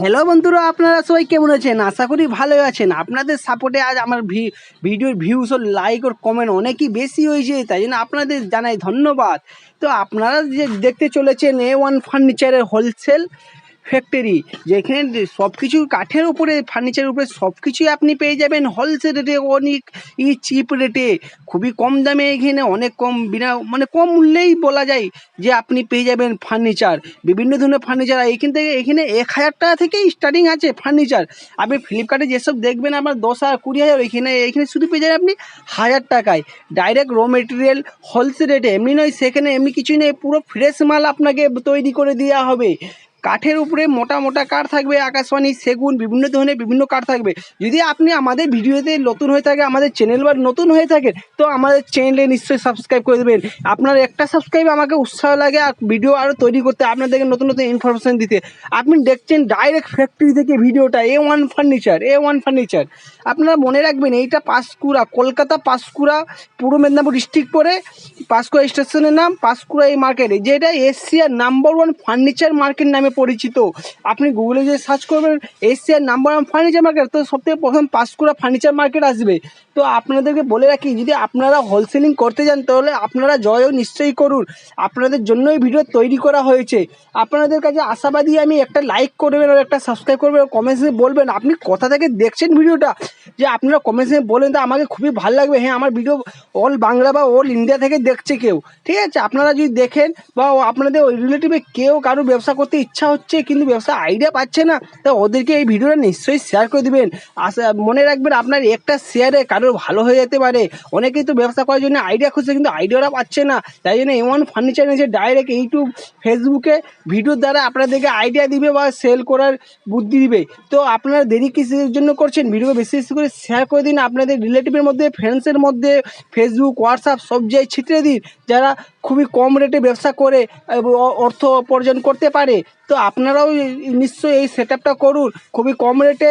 Hello বন্ধুরা, আপনারা সবাই কেমন আছেন? আশা করি ভালোই আছেন। আপনাদের সাপোর্টে আজ আমার ভিডিওর ভিউস ও লাইক ওর কমেন্ট অনেকই বেশি হয়েছে, তাই জন্য আপনাদের জানাই ধন্যবাদ। তো আপনারা যে দেখতে চলেছেন এ ওয়ান ফার্নিচারের হোলসেল ফ্যাক্টরি যেখানে সব কিছু কাঠের উপরে ফার্নিচারের উপরে সব কিছুই আপনি পেয়ে যাবেন হোলসেল রেটে অনেক ই চিপ রেটে খুবই কম দামে এখানে অনেক কম বিনা মানে কম মূল্যেই বলা যায় যে আপনি পেয়ে যাবেন ফার্নিচার বিভিন্ন ধরনের ফার্নিচার এখান থেকে, এখানে এক হাজার টাকা থেকেই স্টার্টিং আছে ফার্নিচার আপনি ফ্লিপকার্টে যেসব দেখবেন আপনার দশ হাজার, কুড়ি হাজার, এখানে এখানে শুধু পেয়ে যাবেন আপনি হাজার টাকায়। ডাইরেক্ট র মেটেরিয়াল হোলসেল রেটে এমনি নয়, সেখানে এমনি কিছুই নেই, পুরো ফ্রেশ মাল আপনাকে তৈরি করে দেওয়া হবে। কাঠের উপরে মোটা মোটা কাঠ থাকবে, আকাশবাণী, সেগুন, বিভিন্ন ধরনের বিভিন্ন কাঠ থাকবে। যদি আপনি আমাদের ভিডিওতে নতুন হয়ে থাকে, আমাদের চ্যানেল বা নতুন হয়ে থাকেন তো আমাদের চ্যানেলে নিশ্চয়ই সাবস্ক্রাইব করে দেবেন। আপনার একটা সাবস্ক্রাইব আমাকে উৎসাহ লাগে আর ভিডিও আরও তৈরি করতে, আপনাদেরকে নতুন নতুন ইনফরমেশন দিতে। আপনি দেখছেন ডাইরেক্ট ফ্যাক্টরি থেকে ভিডিওটা A one furniture A one furniture আপনারা মনে রাখবেন, এইটা পাঁশকুড়া, কলকাতা পাঁশকুড়া, পূর্ব মেদিনীপুর ডিস্ট্রিক্ট পরে পাঁশকুড়া স্টেশনের নাম, পাঁশকুড়া এই মার্কেটে যেটা এশিয়ার নাম্বার ওয়ান ফার্নিচার মার্কেট নামে পরিচিত। আপনি গুগলে যে সার্চ করবেন এশিয়ার নাম্বার ওয়ান ফার্নিচার মার্কেট তো সবথেকে প্রথম পাঁশকুড়া ফার্নিচার মার্কেট আসবে। তো আপনাদেরকে বলে রাখি, যদি আপনারা হোলসেলিং করতে যান, তাহলে আপনারা জয়ও নিশ্চয়ই করুন। আপনাদের জন্যই ভিডিও তৈরি করা হয়েছে। আপনাদের কাছে আশাবাদী, আমি একটা লাইক করবেন আর একটা সাবস্ক্রাইব করবেন কমেন্টসে বলবেন, আপনি কোথা থেকে দেখছেন ভিডিওটা? যে আপনারা কমেন্টসে বলেন, তো আমাকে খুবই ভালো লাগবে। হ্যাঁ আমার ভিডিও অল বাংলা বা অল ইন্ডিয়া থেকে দেখছে কেউ। ঠিক আছে? আপনারা যদি দেখেন বা আপনাদের ওই রিলেটিভে কেউ কারও ব্যবসা করতে ইচ্ছা হচ্ছে, কিন্তু ব্যবসা আইডিয়া পাচ্ছে না, তা ওদেরকে এই ভিডিওটা নিশ্চয়ই শেয়ার করে দিবেন। আশা, মনে রাখবেন আপনার একটা শেয়ারে কারোর ভালো হয়ে যেতে পারে। অনেকেই তো ব্যবসা করার জন্য আইডিয়া খুঁজছে, কিন্তু আইডিয়াটা পাচ্ছে না। তাই জন্য এমন ফার্নিচার নিয়েছে ডাইরেক্ট ইউটিউব ফেসবুকে ভিডিওর দ্বারা আপনাদেরকে আইডিয়া দিবে বা সেল করার বুদ্ধি দিবে। তো আপনারা দেরি কিসের জন্য করছেন? ভিডিও বেশি বেশি করে শেয়ার করে দিন। আপনাদের রিলেটিভের মধ্যে ফ্রেন্ডসের মধ্যে ফেসবুক হোয়াটসঅ্যাপ সব জায়গায় ছিটিয়ে দিন। যারা খুবই কম রেটে ব্যবসা করে অর্থ উপার্জন করতে পারে তো আপনারাও নিশ্চয়ই এই সেট আপটা করুন। খুবই কম রেটে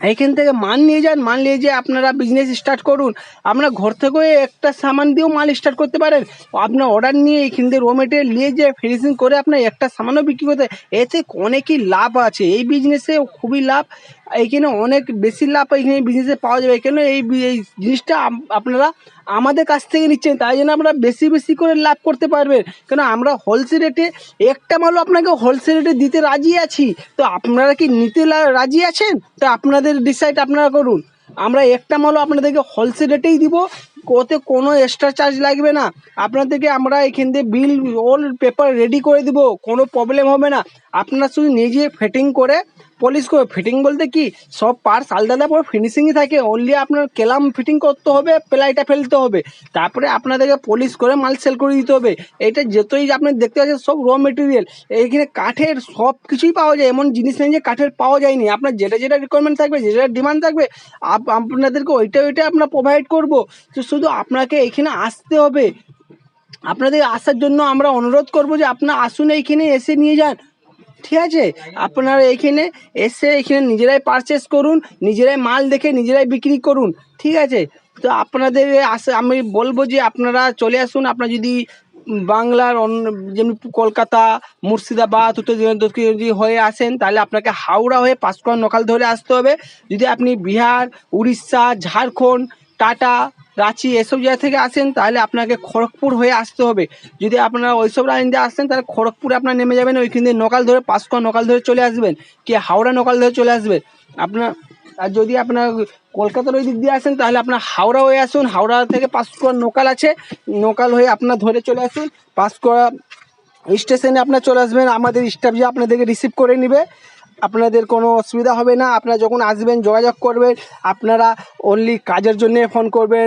এইখান থেকে মাল নিয়ে যান, মাল নিয়ে যেয়ে আপনারা বিজনেস স্টার্ট করুন। আপনারা ঘর থেকেও একটা সামান দিয়েও মাল স্টার্ট করতে পারেন। আপনার অর্ডার নিয়ে এইখান থেকে র মেটেরিয়াল নিয়ে যেয়ে ফিনিশিং করে আপনার একটা সামানও বিক্রি করতে এতে অনেকই লাভ আছে। এই বিজনেসে খুবই লাভ। এইখানে অনেক বেশি লাভ এইখানে বিজনেসে পাওয়া যাবে। কেন এই এই জিনিসটা আপনারা আমাদের কাছ থেকে নিচ্ছেন। তাই জন্য আপনারা বেশি বেশি করে লাভ করতে পারবেন। কেন আমরা হোলসেল রেটে একটা মালও আপনাকে হোলসেল রেটে দিতে রাজি আছি। তো আপনারা কি নিতে রাজি আছেন? তো আপনাদের ডিসাইড আপনারা করুন। আমরা একটা মালও আপনাদেরকে হোলসেল রেটেই দিব, ওতে কোনো এক্সট্রা চার্জ লাগবে না। আপনাদেরকে আমরা এখান থেকে বিল অল পেপার রেডি করে দিব, কোনো প্রবলেম হবে না। আপনারা শুধু নিজে ফিটিং করে পলিশ করে ফিটিং বলতে কি, সব পার্টস আলাদা আলাদা, পরে ফিনিশিংই থাকে। অনলি আপনার কেলাম ফিটিং করতে হবে প্লাইটা ফেলতে হবে। তারপরে আপনাদেরকে পলিশ করে মাল সেল করে দিতে হবে। এটা যতই আপনি দেখতে পাচ্ছেন, সব র মেটেরিয়াল এইখানে কাঠের সব কিছুই পাওয়া যায়। এমন জিনিস নেই যে কাঠের পাওয়া যায়নি। আপনার যেটা যেটা রিকোয়ারমেন্ট থাকবে, যেটা ডিমান্ড থাকবে, আপ- আপনাদেরকে ওইটা ওইটা আমরা প্রোভাইড করব। তো শুধু আপনাকে এখানে আসতে হবে। আপনাদের আসার জন্য আমরা অনুরোধ করব যে আপনারা আসুন এইখানে এসে নিয়ে যান। ঠিক আছে? আপনারা এইখানে এসে এখানে নিজেরাই পারচেস করুন, নিজেরাই মাল দেখে নিজেরাই বিক্রি করুন, ঠিক আছে? তো আপনাদের আসে আমি বলব যে আপনারা চলে আসুন, আপনারা যদি বাংলার অন্য যেমনি কলকাতা, মুর্শিদাবাদ, উত্তর দক্ষিণ যদি হয়ে আসেন, তাহলে আপনাকে হাওড়া হয়ে পাঁচকুড়া নকাল ধরে আসতে হবে। যদি আপনি বিহার, উড়িষ্যা, ঝাড়খণ্ড, টাটা রাঁচি এসব জায়গা থেকে আসেন, তাহলে আপনাকে খড়গপুর হয়ে আসতে হবে। যদি আপনারা ওইসব লাইন দিয়ে আসেন, তাহলে খড়গপুরে আপনারা নেমে যাবেন, ওইখান দিয়ে নকাল ধরে পাঁচকুড়া নকাল ধরে চলে আসবেন, কি হাওড়া নকাল ধরে চলে আসবেন আপনার, আর যদি আপনার কলকাতার ওই দিক দিয়ে আসেন, তাহলে আপনার হাওড়া হয়ে আসুন, হাওড়া থেকে পাঁচকুড়া নোকাল আছে, নোকাল হয়ে আপনার ধরে চলে আসুন পাঁচকুড়া স্টেশনে আপনার চলে আসবেন, আমাদের স্টাফ যে আপনাদেরকে রিসিভ করে নেবে আপনাদের কোনো অসুবিধা হবে না। আপনারা যখন আসবেন, যোগাযোগ করবেন, আপনারা অনলি কাজের জন্যে ফোন করবেন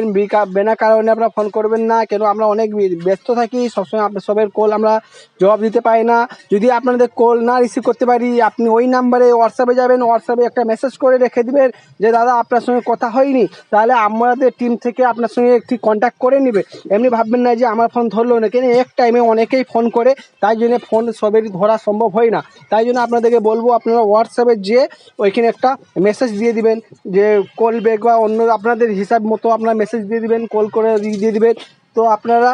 বিনা কারণে আপনারা ফোন করবেন না। কেন, আমরা অনেক ব্যস্ত থাকি, সবসময় আপনার সবের কল আমরা জবাব দিতে পারি না। যদি আপনাদের কল না রিসিভ করতে পারি, আপনি ওই নাম্বারে হোয়াটসঅ্যাপে যাবেন হোয়াটসঅ্যাপে একটা মেসেজ করে রেখে দিবেন যে, দাদা, আপনার সঙ্গে কথা হয়নি। তাহলে আমাদের টিম থেকে আপনার সঙ্গে একটি কন্ট্যাক্ট করে নেবে। এমনি ভাববেন না যে, আমার ফোন ধরলো না। কেন, এক টাইমে অনেকেই ফোন করে, তাই জন্য ফোন সবেরই ধরা সম্ভব হয় না। তাই জন্য আপনাদেরকে বলব, আপনারা হোয়াটসঅ্যাপে যেয়ে ওইখানে একটা মেসেজ দিয়ে দিবেন, যে কল ব্যাক বা অন্য আপনাদের হিসাব মতো আপনারা মেসেজ দিয়ে দিবেন কল করে দিয়ে দিবেন। তো আপনারা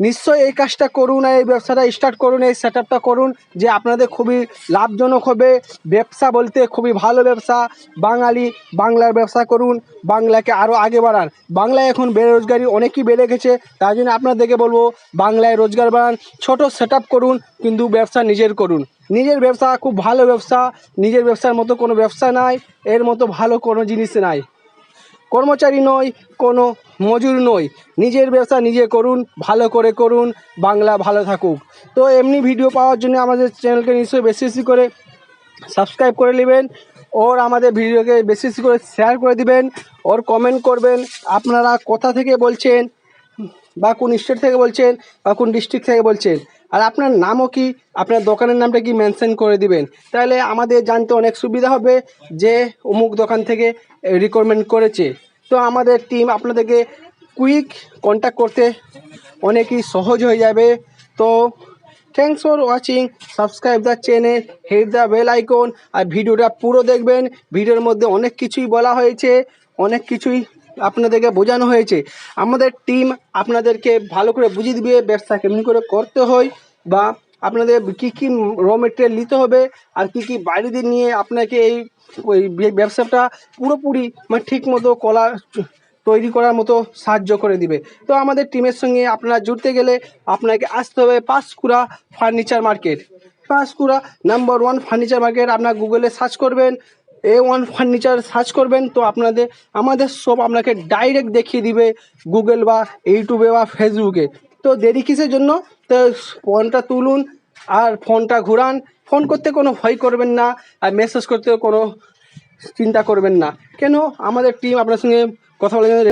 নিশ্চয়ই এই কাজটা করুন, এই ব্যবসাটা স্টার্ট করুন, এই সেট করুন, যে আপনাদের খুবই লাভজনক হবে। ব্যবসা বলতে খুবই ভালো ব্যবসা। বাঙালি বাংলার ব্যবসা করুন, বাংলাকে আরও আগে বাড়ান। বাংলায় এখন বেরোজগারি অনেকই বেড়ে গেছে তাই জন্য আপনাদেরকে বলব, বাংলায় রোজগার বাড়ান, ছোট সেট করুন, কিন্তু ব্যবসা নিজের করুন। নিজের ব্যবসা খুব ভালো ব্যবসা, নিজের ব্যবসার মতো কোনো ব্যবসা নাই, এর মতো ভালো কোনো জিনিস নাই। কর্মচারী নয়, কোনো মজুর নয়। নিজের ব্যবসা নিজে করুন, ভালো করে করুন, বাংলা ভালো থাকুক। তো এমনি ভিডিও পাওয়ার জন্য আমাদের চ্যানেলকে নিশ্চয়ই বেশি বেশি করে সাবস্ক্রাইব করে নেবেন, ওর আমাদের ভিডিওকে বেশি বেশি করে শেয়ার করে দিবেন, ওর কমেন্ট করবেন, আপনারা কোথা থেকে বলছেন, বা কোন স্টেট থেকে বলছেন, বা কোন ডিস্ট্রিক্ট থেকে বলছেন, আর আপনার নামও কি, আপনার দোকানের নামটা কি মেনশন করে দিবেন। তাহলে আমাদের জানতে অনেক সুবিধা হবে যে অমুক দোকান থেকে রিকমেন্ড করেছে। তো আমাদের টিম আপনাদেরকে কুইক কন্ট্যাক্ট করতে অনেকই সহজ হয়ে যাবে। তো thanks for watching subscribe the channel hit the bell icon আর ভিডিওটা পুরো দেখবেন। ভিডিওর মধ্যে অনেক কিছুই বলা হয়েছে, অনেক কিছুই আপনাদেরকে বোঝানো হয়েছে। আমাদের টিম আপনাদেরকে ভালো করে বুঝিয়ে দিবে, ব্যবসা কেমনি করে করতে হয় বা আপনাদের কী কী র মেটেরিয়াল নিতে হবে আর কী কী বাইরে দিয়ে নিয়ে আপনাকে এই, ওই ব্যবসাটা পুরোপুরি মানে ঠিক মতো কলা তৈরি করার মতো সাহায্য করে দিবে। তো আমাদের টিমের সঙ্গে আপনারা জুড়তে গেলে আপনাকে আসতে হবে Panskura furniture market Panskura number one furniture market আপনার গুগলে সার্চ করবেন এ ওয়ান ফার্নিচার সার্চ করবেন, তো আপনাদের, আমাদের সব আপনাকে ডাইরেক্ট দেখিয়ে দিবে গুগল বা ইউটিউবে বা ফেসবুকে তো দেরি কিসের জন্য? তো ফোনটা তুলুন আর ফোনটা ঘুরান। ফোন করতে কোনো ভয় করবেন না আর মেসেজ করতে কোনো চিন্তা করবেন না। কেন? আমাদের টিম আপনার সঙ্গে কথা বলে